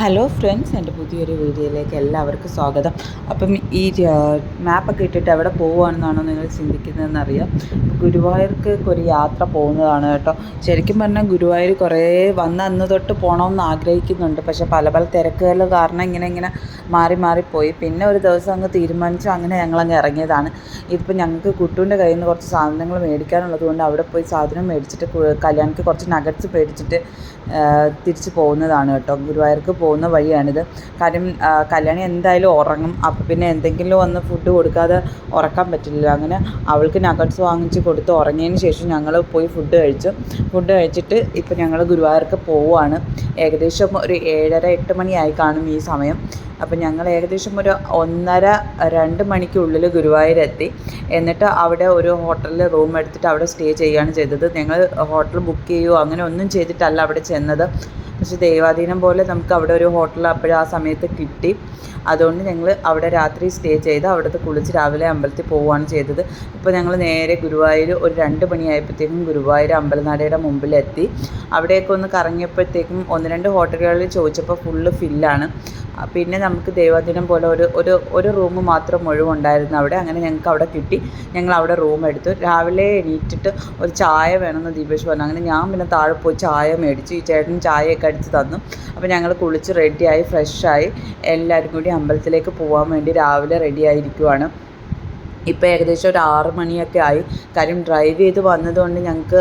Hello friends എന്റെ പുതിയൊരു വീഡിയോയിലേക്ക് എല്ലാവർക്കും സ്വാഗതം. അപ്പം ഈ മാപ്പൊക്കെ ഇട്ടിട്ട് എവിടെ പോകുവാണെന്നാണോ നിങ്ങൾ ചിന്തിക്കുന്നതെന്ന് അറിയാം ഗുരുവായൂർക്ക് ഒരു യാത്ര പോകുന്നതാണ് കേട്ടോ. ശരിക്കും പറഞ്ഞാൽ ഗുരുവായൂർ കുറേ വന്ന അന്ന് തൊട്ട് പോകണമെന്ന് ആഗ്രഹിക്കുന്നുണ്ട്. പക്ഷേ പല പല തിരക്കുകൾ കാരണം ഇങ്ങനെ ഇങ്ങനെ മാറി മാറിപ്പോയി പിന്നെ ഒരു ദിവസം അങ്ങ് തീരുമാനിച്ചു അങ്ങനെ ഞങ്ങളങ്ങ് ഇറങ്ങിയതാണ്. ഇതിപ്പോൾ ഞങ്ങൾക്ക് കുട്ടുവിന്റെ കയ്യിൽ നിന്ന് കുറച്ച് സാധനങ്ങൾ മേടിക്കാനുള്ളത് കൊണ്ട് അവിടെ പോയി സാധനം മേടിച്ചിട്ട് കല്യാണത്തിൽ കുറച്ച് നഗറ്റ്സ് മേടിച്ചിട്ട് തിരിച്ച് പോകുന്നതാണ് കേട്ടോ ഗുരുവായൂർക്ക് പോകുന്ന വഴിയാണിത്. കാര്യം കല്യാണി എന്തായാലും ഉറങ്ങും. അപ്പോൾ പിന്നെ എന്തെങ്കിലും ഒന്ന് ഫുഡ് കൊടുക്കാതെ ഉറക്കാൻ പറ്റില്ല അങ്ങനെ അവൾക്ക് നഗറ്റ്സ് വാങ്ങിച്ച് കൊടുത്ത് ഉറങ്ങിയതിന് ശേഷം ഞങ്ങൾ പോയി ഫുഡ് കഴിച്ചു. ഫുഡ് കഴിച്ചിട്ട് ഇപ്പോൾ ഞങ്ങൾ ഗുരുവായൂർക്ക് പോവുകയാണ് ഏകദേശം ഒരു ഏഴര എട്ട് മണിയായി കാണും ഈ സമയം. അപ്പം ഞങ്ങൾ ഏകദേശം ഒരു ഒന്നര രണ്ട് മണിക്കുള്ളിൽ ഗുരുവായൂരെത്തി. എന്നിട്ട് അവിടെ ഒരു ഹോട്ടലിൽ റൂം എടുത്തിട്ട് അവിടെ സ്റ്റേ ചെയ്യുകയാണ് ചെയ്തത്. ഞങ്ങൾ ഹോട്ടൽ ബുക്ക് ചെയ്യുകയോ അങ്ങനെ ഒന്നും ചെയ്തിട്ടല്ല അവിടെ ചെന്നത്. പക്ഷേ ദൈവാധീനം പോലെ നമുക്ക് അവിടെ ഒരു ഹോട്ടൽ അപ്പോഴും ആ സമയത്ത് കിട്ടി. അതുകൊണ്ട് ഞങ്ങൾ അവിടെ രാത്രി സ്റ്റേ ചെയ്ത് അവിടുത്തെ കുളിച്ച് രാവിലെ അമ്പലത്തിൽ പോവുകയാണ് ചെയ്തത്. ഇപ്പോൾ ഞങ്ങൾ നേരെ ഗുരുവായൂർ ഒരു രണ്ട് മണിയായപ്പോഴത്തേക്കും ഗുരുവായൂർ അമ്പലനടയുടെ മുമ്പിലെത്തി. അവിടെയൊക്കെ ഒന്ന് കറങ്ങിയപ്പോഴത്തേക്കും ഒന്ന് രണ്ട് ഹോട്ടലുകളിൽ ചോദിച്ചപ്പോൾ ഫുള്ള് ഫില്ലാണ് പിന്നെ നമുക്ക് ദേവാദിനം പോലെ ഒരു ഒരു ഒരു റൂം മാത്രം ഒഴിവുണ്ടായിരുന്നു അവിടെ. അങ്ങനെ ഞങ്ങൾക്ക് അവിടെ കിട്ടി. ഞങ്ങൾ അവിടെ റൂം എടുത്തു. രാവിലെ എണീറ്റിട്ട് ഒരു ചായ വേണമെന്ന് ദീപേഷ് പറഞ്ഞു. അങ്ങനെ ഞാൻ പിന്നെ താഴെ പോയി ചായ മേടിച്ചു. ഈ ചേട്ടൻ ചായയൊക്കെ അടിച്ച് തന്നു. അപ്പോൾ ഞങ്ങൾ കുളിച്ച് റെഡിയായി ഫ്രഷായി എല്ലാവരും കൂടി അമ്പലത്തിലേക്ക് പോകാൻ വേണ്ടി രാവിലെ റെഡി ആയിരിക്കുവാണ്. ഇപ്പോൾ ഏകദേശം ഒരു ആറ് മണിയൊക്കെ ആയി. കാര്യം ഡ്രൈവ് ചെയ്ത് വന്നതുകൊണ്ട് ഞങ്ങൾക്ക്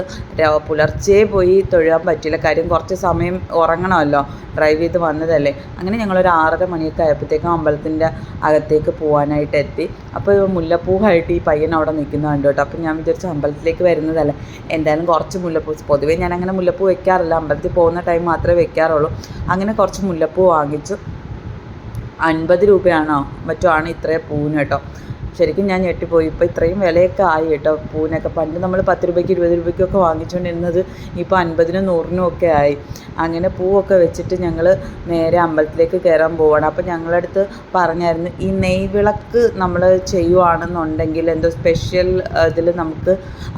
പുലർച്ചെ പോയി തൊഴാൻ പറ്റില്ല കാര്യം കുറച്ച് സമയം ഉറങ്ങണമല്ലോ ഡ്രൈവ് ചെയ്ത് വന്നതല്ലേ. അങ്ങനെ ഞങ്ങളൊരു ആറര മണിയൊക്കെ ആയപ്പോഴത്തേക്കും അമ്പലത്തിന്റെ അകത്തേക്ക് പോകാനായിട്ട് എത്തി. അപ്പോൾ മുല്ലപ്പൂവായിട്ട് ഈ പയ്യൻ അവിടെ നിൽക്കുന്നുണ്ട് കേട്ടോ. അപ്പോൾ ഞാൻ വിചാരിച്ചു അമ്പലത്തിലേക്ക് വരുന്നതല്ല. എന്തായാലും കുറച്ച് മുല്ലപ്പൂ പൊതുവേ ഞാൻ അങ്ങനെ മുല്ലപ്പൂ വെക്കാറില്ല. അമ്പലത്തിൽ പോകുന്ന ടൈം മാത്രമേ വെക്കാറുള്ളൂ. അങ്ങനെ കുറച്ച് മുല്ലപ്പൂ വാങ്ങിച്ചു. അൻപത് രൂപയാണോ മറ്റോ ആണ് ഇത്രയും പൂവിന് കേട്ടോ. ശരിക്കും ഞാൻ ഞെട്ടിപ്പോയി. ഇപ്പോൾ ഇത്രയും വിലയൊക്കെ ആയി കേട്ടോ. പൂവിനൊക്കെ പണ്ട് നമ്മൾ പത്ത് രൂപയ്ക്ക് ഇരുപത് രൂപയ്ക്കൊക്കെ വാങ്ങിച്ചുകൊണ്ടിരുന്നത് ഇപ്പോൾ അൻപതിനും നൂറിനും ഒക്കെ ആയി. അങ്ങനെ പൂവൊക്കെ വെച്ചിട്ട് ഞങ്ങൾ നേരെ അമ്പലത്തിലേക്ക് കയറാൻ പോവാണ്. അപ്പോൾ ഞങ്ങളുടെ അടുത്ത് പറഞ്ഞായിരുന്നു ഈ നെയ്വിളക്ക് നമ്മൾ ചെയ്യുവാണെന്നുണ്ടെങ്കിൽ എന്തോ സ്പെഷ്യൽ ഇതിൽ നമുക്ക്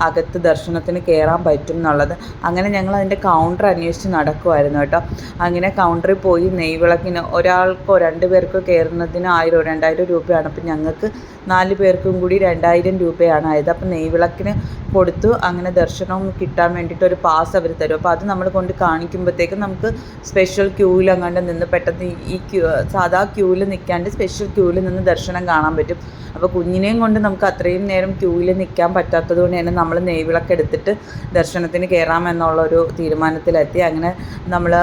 അകത്ത് ദർശനത്തിന് കയറാൻ പറ്റും എന്നുള്ളത്. അങ്ങനെ ഞങ്ങൾ അതിന്റെ കൗണ്ടർ അന്വേഷിച്ച് നടക്കുമായിരുന്നു കേട്ടോ. അങ്ങനെ കൗണ്ടറിൽ പോയി നെയ്വിളക്കിന് ഒരാൾക്കോ രണ്ട് പേർക്കോ കയറുന്നതിന് ആയിരം രണ്ടായിരം രൂപയാണ്. അപ്പം ഞങ്ങൾക്ക് നാല് പേർക്കും കൂടി രണ്ടായിരം രൂപയാണ് ആയത്. അപ്പം നെയ്വിളക്കിന് കൊടുത്തു. അങ്ങനെ ദർശനവും കിട്ടാൻ വേണ്ടിയിട്ട് ഒരു പാസ് അവർ തരും. അപ്പോൾ അത് നമ്മൾ കൊണ്ട് കാണിക്കുമ്പോഴത്തേക്കും നമുക്ക് സ്പെഷ്യൽ ക്യൂവിൽ അങ്ങോട്ട് നിന്ന് പെട്ടെന്ന് ഈ ക്യൂ സാധാ ക്യൂവിൽ നിൽക്കാണ്ട് സ്പെഷ്യൽ ക്യൂവിൽ നിന്ന് ദർശനം കാണാൻ പറ്റും. അപ്പോൾ കുഞ്ഞിനെയും കൊണ്ട് നമുക്ക് അത്രയും നേരം ക്യൂവിൽ നിൽക്കാൻ പറ്റാത്തത് കൊണ്ട് തന്നെ നമ്മൾ നെയ്വിളക്ക് എടുത്തിട്ട് ദർശനത്തിന് കയറാമെന്നുള്ളൊരു തീരുമാനത്തിലെത്തി. അങ്ങനെ നമ്മൾ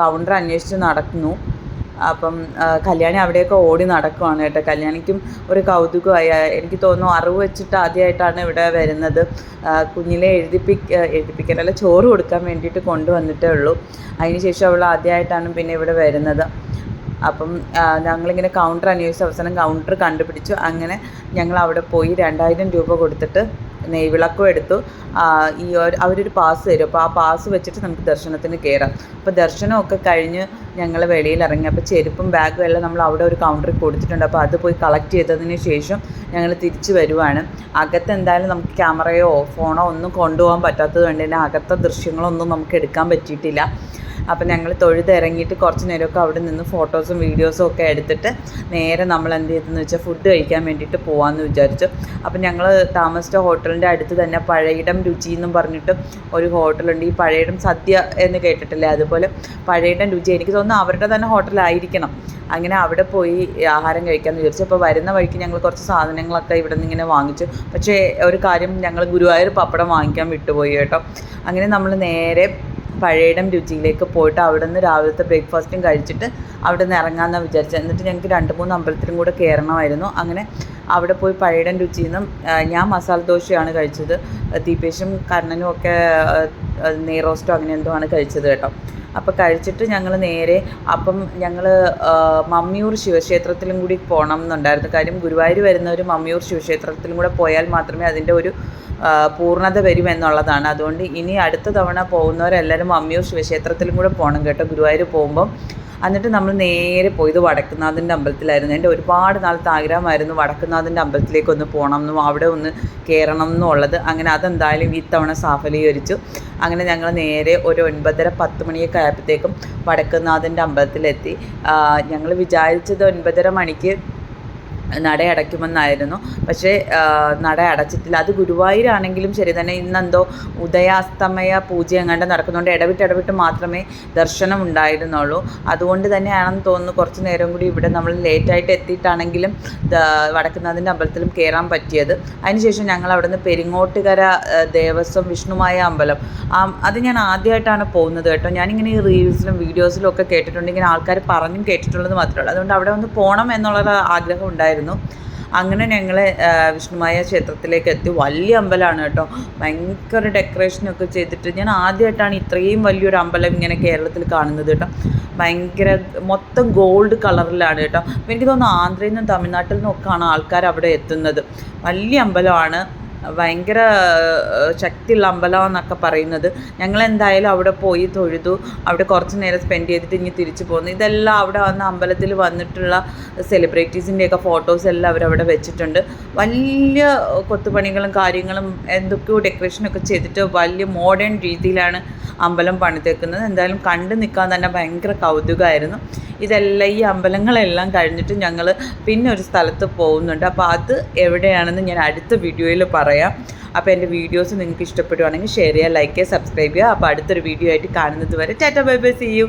കൗണ്ടർ അന്വേഷിച്ച് നടക്കുന്നു അപ്പം കല്യാണി അവിടെയൊക്കെ ഓടി നടക്കുവാണ് കേട്ടോ. കല്യാണിക്കും ഒരു കൗതുകമായി. എനിക്ക് തോന്നുന്നു അറിവ് വെച്ചിട്ട് ആദ്യമായിട്ടാണ് ഇവിടെ വരുന്നത്. കുഞ്ഞിനെ എഴുതിപ്പിക്ക എഴുതിപ്പിക്കാനല്ല ചോറ് കൊടുക്കാൻ വേണ്ടിയിട്ട് കൊണ്ടുവന്നിട്ടേ ഉള്ളൂ. അതിനുശേഷം അവൾ ആദ്യമായിട്ടാണ് പിന്നെ ഇവിടെ വരുന്നത്. അപ്പം ഞങ്ങളിങ്ങനെ കൗണ്ടർ അന്വേഷിച്ച അവസാനം കൗണ്ടർ കണ്ടുപിടിച്ചു. അങ്ങനെ ഞങ്ങൾ അവിടെ പോയി രണ്ടായിരം രൂപ കൊടുത്തിട്ട് നെയ്വിളക്കും എടുത്തു. ഈ ഒരു അവരൊരു പാസ് തരും. അപ്പോൾ ആ പാസ് വെച്ചിട്ട് നമുക്ക് ദർശനത്തിന് കയറാം അപ്പോൾ ദർശനമൊക്കെ കഴിഞ്ഞ് ഞങ്ങൾ വെളിയിൽ ഇറങ്ങി. അപ്പോൾ ചെരുപ്പും ബാഗും എല്ലാം നമ്മൾ അവിടെ ഒരു കൗണ്ടറിൽ കൊടുത്തിട്ടുണ്ട്. അപ്പോൾ അത് പോയി കളക്ട് ചെയ്തതിന് ശേഷം ഞങ്ങൾ തിരിച്ചു വരുവാണ്. അകത്ത് എന്തായാലും നമുക്ക് ക്യാമറയോ ഫോണോ ഒന്നും കൊണ്ടുപോകാൻ പറ്റാത്തത് കൊണ്ട് തന്നെ അകത്തെ ദൃശ്യങ്ങളൊന്നും നമുക്ക് എടുക്കാൻ പറ്റിയിട്ടില്ല. അപ്പം ഞങ്ങൾ തൊഴുതിറങ്ങിയിട്ട് കുറച്ച് നേരമൊക്കെ അവിടെ നിന്ന് ഫോട്ടോസും വീഡിയോസും ഒക്കെ എടുത്തിട്ട് നേരെ നമ്മൾ എന്ത് ചെയ്തെന്ന് വെച്ചാൽ ഫുഡ് കഴിക്കാൻ വേണ്ടിയിട്ട് പോകാമെന്ന് വിചാരിച്ചു. അപ്പം ഞങ്ങൾ താമസിച്ച ഹോട്ടലിന്റെ അടുത്ത് തന്നെ പഴയിടം രുചി എന്നും പറഞ്ഞിട്ട് ഒരു ഹോട്ടലുണ്ട്. ഈ പഴയിടം സദ്യ എന്ന് കേട്ടിട്ടില്ലേ? അതുപോലെ പഴയിടം രുചി. എനിക്ക് തോന്നുന്നു അവരുടെ തന്നെ ഹോട്ടലായിരിക്കണം. അങ്ങനെ അവിടെ പോയി ആഹാരം കഴിക്കാമെന്ന് വിചാരിച്ചു. അപ്പോൾ വരുന്ന വഴിക്ക് ഞങ്ങൾ കുറച്ച് സാധനങ്ങളൊക്കെ ഇവിടെ നിന്ന് ഇങ്ങനെ വാങ്ങിച്ചു. പക്ഷേ ഒരു കാര്യം ഞങ്ങൾ ഗുരുവായൂർ പപ്പടം വാങ്ങിക്കാൻ വിട്ടുപോയി കേട്ടോ. അങ്ങനെ നമ്മൾ നേരെ പഴയടം രുചിയിലേക്ക് പോയിട്ട് അവിടെ നിന്ന് രാവിലത്തെ ബ്രേക്ക്ഫാസ്റ്റും കഴിച്ചിട്ട് അവിടെ നിന്ന് ഇറങ്ങാമെന്നാണ് വിചാരിച്ചത്. എന്നിട്ട് ഞങ്ങൾക്ക് രണ്ട് മൂന്ന് അമ്പലത്തിലും കൂടെ കയറണമായിരുന്നു. അങ്ങനെ അവിടെ പോയി പഴയടം രുചിയിൽ നിന്നും ഞാൻ മസാല ദോശയാണ് കഴിച്ചത്. ദീപേഷും കർണനും ഒക്കെ നെയ്റോസ്റ്റോ അങ്ങനെ എന്തോ ആണ് കഴിച്ചത് കേട്ടോ. അപ്പോൾ കഴിച്ചിട്ട് ഞങ്ങൾ നേരെ അപ്പം ഞങ്ങൾ മമ്മിയൂർ ശിവക്ഷേത്രത്തിലും കൂടി പോകണം എന്നുണ്ടായിരുന്നു കാര്യം ഗുരുവായൂർ വരുന്നവർ മമ്മിയൂർ ശിവക്ഷേത്രത്തിലും കൂടെ പോയാൽ മാത്രമേ അതിന്റെ ഒരു പൂർണത വരും എന്നുള്ളതാണ് അതുകൊണ്ട് ഇനി അടുത്ത തവണ പോകുന്നവരെല്ലാവരും അമ്മിയൂർ ശിവക്ഷേത്രത്തിലും കൂടെ പോകണം കേട്ടോ. ഗുരുവായൂർ പോകുമ്പം. എന്നിട്ട് നമ്മൾ നേരെ പോയത് വടക്കുന്നാഥന്റെ അമ്പലത്തിലായിരുന്നു. എന്റെ ഒരുപാട് നാളത്തെ ആഗ്രഹമായിരുന്നു വടക്കുന്നാഥന്റെ അമ്പലത്തിലേക്ക് ഒന്ന് പോകണം എന്നും അവിടെ ഒന്ന് കയറണം എന്നുള്ളത് അങ്ങനെ അതെന്തായാലും ഇത്തവണ സാഫലീകരിച്ചു. അങ്ങനെ ഞങ്ങൾ നേരെ ഒരു ഒൻപതര പത്ത് മണിയൊക്കെ ആയപ്പോഴത്തേക്കും വടക്കുന്നാഥന്റെ അമ്പലത്തിലെത്തി. ഞങ്ങൾ വിചാരിച്ചത് ഒൻപതര മണിക്ക് നട അടയ്ക്കുമെന്നായിരുന്നു പക്ഷേ നട അടച്ചിട്ടില്ല അത് ഗുരുവായൂരാണെങ്കിലും ശരി തന്നെ ഇന്നെന്തോ ഉദയാസ്തമയ പൂജ എങ്ങാണ്ട് നടക്കുന്നുണ്ട്. ഇടവിട്ട് ഇടവിട്ട് മാത്രമേ ദർശനം ഉണ്ടായിരുന്നുള്ളൂ. അതുകൊണ്ട് തന്നെയാണെന്ന് തോന്നുന്നു കുറച്ച് നേരം കൂടി ഇവിടെ നമ്മൾ ലേറ്റായിട്ട് എത്തിയിട്ടാണെങ്കിലും വടക്കുന്നാഥന്റെ അമ്പലത്തിലും കയറാൻ പറ്റിയത്. അതിനുശേഷം ഞങ്ങൾ അവിടെ നിന്ന് പെരിങ്ങോട്ടുകര ദേവസ്വം വിഷ്ണുമായ അമ്പലം. അത് ഞാൻ ആദ്യമായിട്ടാണ് പോകുന്നത് കേട്ടോ. ഞാനിങ്ങനെ ഈ റീൽസിലും വീഡിയോസിലും ഒക്കെ കേട്ടിട്ടുണ്ട്. ഇങ്ങനെ ആൾക്കാർ പറഞ്ഞും കേട്ടിട്ടുള്ളത് മാത്രമേ ഉള്ളൂ. അതുകൊണ്ട് അവിടെ ഒന്ന് പോകണം എന്നുള്ളൊരു ആഗ്രഹം ഉണ്ടായിരുന്നു. അങ്ങനെ ഞങ്ങൾ വിഷ്ണുമായ ക്ഷേത്രത്തിലേക്ക് എത്തി. വലിയ അമ്പലമാണ് കേട്ടോ. ഭയങ്കര ഡെക്കറേഷനൊക്കെ ചെയ്തിട്ട് ഞാൻ ആദ്യമായിട്ടാണ് ഇത്രയും വലിയൊരു അമ്പലം ഇങ്ങനെ കേരളത്തിൽ കാണുന്നത് കേട്ടോ. ഭയങ്കര മൊത്തം ഗോൾഡ് കളറിലാണ് കേട്ടോ. എനിക്ക് തോന്നുന്നു ആന്ധ്രയിൽ നിന്നും തമിഴ്നാട്ടിൽ നിന്നും ഒക്കെയാണ് ആൾക്കാർ അവിടെ എത്തുന്നത്. വലിയ അമ്പലമാണ്. ഭയങ്കര ശക്തിയുള്ള അമ്പലം എന്നൊക്കെ പറയുന്നത്. ഞങ്ങൾ എന്തായാലും അവിടെ പോയി തൊഴുതു. അവിടെ കുറച്ച് നേരം സ്പെൻഡ് ചെയ്തിട്ട് ഇനി തിരിച്ചു പോന്നു. ഇതെല്ലാം അവിടെ വന്ന അമ്പലത്തിൽ വന്നിട്ടുള്ള സെലിബ്രിറ്റീസിന്റെയൊക്കെ ഫോട്ടോസ് എല്ലാം അവരവിടെ വെച്ചിട്ടുണ്ട്. വലിയ കൊത്തുപണികളും കാര്യങ്ങളും എന്തൊക്കെയോ ഡെക്കറേഷനൊക്കെ ചെയ്തിട്ട് വലിയ മോഡേൺ രീതിയിലാണ് അമ്പലം പണിതേക്കുന്നത്. എന്തായാലും കണ്ടു നിൽക്കാൻ തന്നെ ഭയങ്കര കൗതുകമായിരുന്നു. ഇതെല്ലാം ഈ അമ്പലങ്ങളെല്ലാം കഴിഞ്ഞിട്ട് ഞങ്ങൾ പിന്നെ ഒരു സ്ഥലത്ത് പോകുന്നുണ്ട്. അപ്പോൾ അത് എവിടെയാണെന്ന് ഞാൻ അടുത്ത വീഡിയോയിൽ പറയാം. അപ്പോൾ എന്റെ വീഡിയോസ് നിങ്ങൾക്ക് ഇഷ്ടപ്പെടുവാണെങ്കിൽ ഷെയർ ചെയ്യുക ലൈക്ക് ചെയ്യുക സബ്സ്ക്രൈബ് ചെയ്യുക. അപ്പോൾ അടുത്തൊരു വീഡിയോ ആയിട്ട് കാണുന്നത് വരെ tata bye bye see you